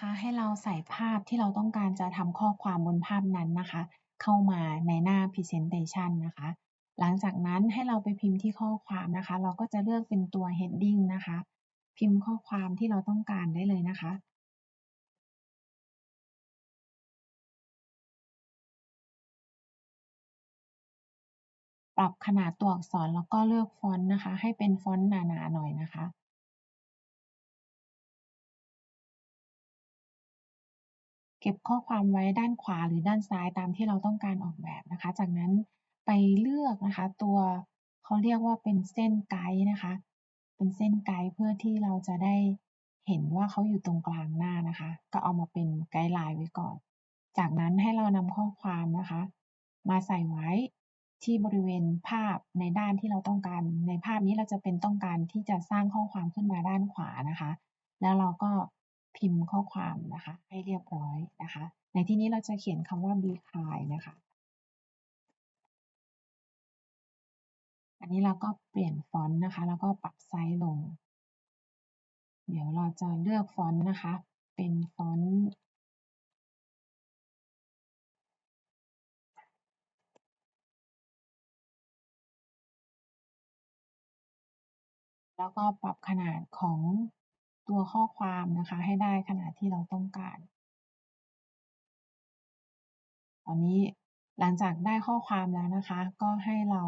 นะคะ ให้เราใส่ภาพที่เราต้องการจะทำข้อความบนภาพนั้นนะคะ เข้ามาในหน้า Presentation นะคะ หลังจากนั้นให้เราไปพิมพ์ที่ข้อความนะคะ เราก็จะเลือกเป็นตัว Heading นะคะ พิมพ์ข้อความที่เราต้องการได้เลยนะคะปรับขนาดตัวอักษรแล้วก็เลือกฟอนต์นะคะ ให้เป็นฟอนต์หนาๆหน่อยนะคะ เก็บข้อความไว้ด้านขวาหรือด้านซ้ายตามที่เราต้องการออกแบบนะคะ จากนั้นไปเลือกนะคะ ตัวเขาเรียกว่าเป็นเส้นไกด์นะคะ เป็นเส้นไกด์เพื่อที่เราจะได้เห็นว่าเขาอยู่ตรงกลางหน้านะคะ ก็เอามาเป็นไกด์ไลน์ไว้ก่อน จากนั้นให้เรานำข้อความนะคะ มาใส่ไว้ที่บริเวณภาพในด้านที่เราต้องการ ในภาพนี้เราจะเป็นต้องการที่จะสร้างข้อความขึ้นมาด้านขวานะคะ แล้วเราก็ พิมพ์ข้อความนะคะ ให้เรียบร้อยนะคะ ในที่นี้เราจะเขียนคำว่า be kind นะคะ อันนี้เราก็เปลี่ยนฟอนต์นะคะ แล้วก็ปรับไซส์ลง เดี๋ยวเราจะเลือกฟอนต์นะคะ เป็นฟอนต์แล้วก็ปรับขนาดของ ตัวข้อความนะคะ ให้ได้ขนาดที่เราต้องการ ตอนนี้หลังจากได้ข้อความแล้วนะคะ ก็ให้เรา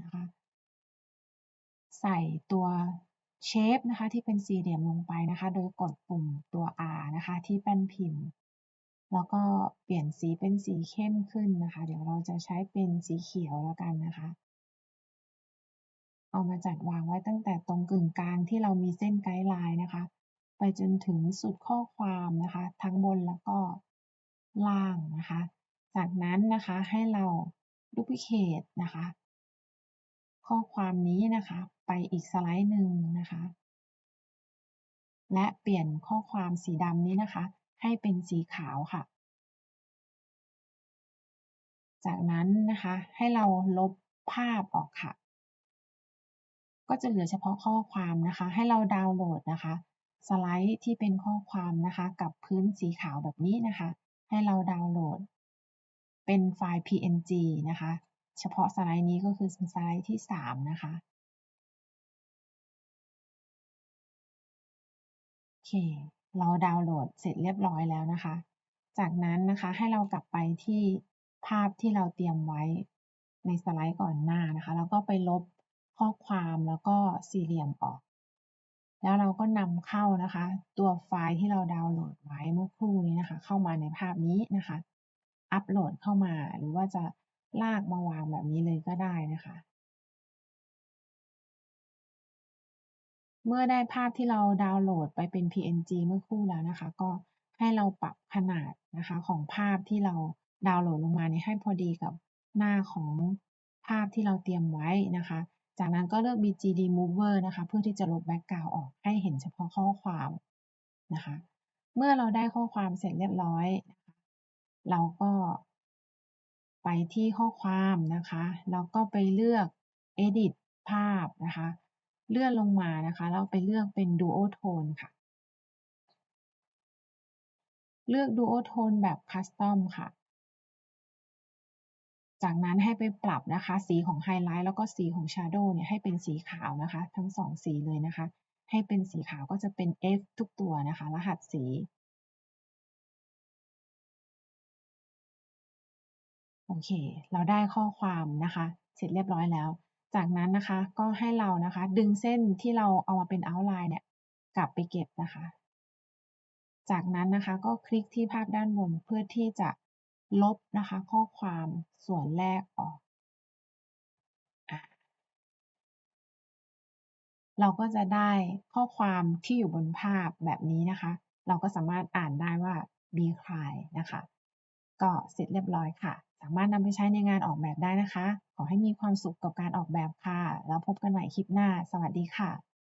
นะคะ ใส่ตัวเชฟนะคะ ที่เป็นสี่เหลี่ยมลงไปนะคะ โดยกดปุ่มตัว R นะคะ ที่แป้นพิมพ์ แล้วก็เปลี่ยนสีเป็นสีเข้มขึ้นนะคะ เดี๋ยวเราจะใช้เป็นสีเขียวแล้วกันนะคะเอามาจัดวางไว้ตั้งแต่ตรงกึ่งกลางที่เรามีเส้นไกด์ไลน์นะคะ ไปจนถึงสุดข้อความนะคะ ทั้งบนแล้วก็ล่างนะคะ จากนั้นนะคะให้เรา duplicate นะคะ ข้อความนี้นะคะไปอีกสไลด์หนึ่งนะคะ และเปลี่ยนข้อความสีดำนี้นะคะ ให้เป็นสีขาวค่ะ จากนั้นนะคะให้เราลบภาพออกค่ะ ก็จะเหลือเฉพาะข้อความนะคะ ให้เราดาวน์โหลดนะคะ สไลด์ที่เป็นข้อความนะคะ กับพื้นสีขาวแบบนี้นะคะ ให้เราดาวน์โหลด เป็นไฟล์ PNG นะคะ เฉพาะสไลด์นี้ก็คือสไลด์ที่ 3 นะคะโอเค เราดาวน์โหลดเสร็จเรียบร้อยแล้วนะคะ จากนั้นนะคะให้เรากลับไปที่ภาพที่เราเตรียมไว้ในสไลด์ก่อนหน้านะคะ แล้วก็ไปลบข้อความแล้วก็สี่เหลี่ยมออก แล้วเราก็นำเข้านะคะ ตัวไฟล์ที่เราดาวน์โหลดไว้เมื่อครู่นี้นะคะ เข้ามาในภาพนี้นะคะ อัปโหลดเข้ามาหรือว่าจะลากมาวางแบบนี้เลยก็ได้นะคะ เมื่อได้ภาพที่เราดาวน์โหลดไปเป็น PNG เมื่อครู่แล้วนะคะ ก็ให้เราปรับขนาดนะคะของภาพที่เราดาวน์โหลดลงมานี้ให้พอดีกับหน้าของภาพที่เราเตรียมไว้นะคะ จากนั้นก็เลือก BGD Mover นะคะ เพื่อที่จะลบแบ็กกราวด์ออกให้เห็นเฉพาะข้อความนะคะ เมื่อเราได้ข้อความเสร็จเรียบร้อยนะคะเราก็ไปที่ข้อความนะคะแล้วก็ไปเลือก edit ภาพนะคะ เลื่อนลงมานะคะแล้วไปเลือกเป็น duotone ค่ะ เลือก duotone แบบ custom ค่ะ จากนั้นให้ไปปรับนะคะ สีของไฮไลท์แล้วก็สีของ shadow เนี่ยให้เป็นสีขาวนะคะ ทั้งสองสีเลยนะคะ ให้เป็นสีขาวก็จะเป็น F ทุกตัวนะคะ รหัสสี โอเค เราได้ข้อความนะคะ เสร็จเรียบร้อยแล้ว จากนั้นนะคะก็ให้เรานะคะ ดึงเส้นที่เราเอามาเป็น outline เนี่ยกลับไปเก็บนะคะ จากนั้นนะคะก็คลิกที่ภาพด้านบนเพื่อที่จะ ลบนะคะ ข้อความส่วนแรกออก เราก็จะได้ข้อความที่อยู่บนภาพแบบนี้นะคะ เราก็สามารถอ่านได้ว่า be kind นะคะ ก็เสร็จเรียบร้อยค่ะ สามารถนำไปใช้ในงานออกแบบได้นะคะ ขอให้มีความสุขกับการออกแบบค่ะ แล้วพบกันใหม่คลิปหน้า สวัสดีค่ะ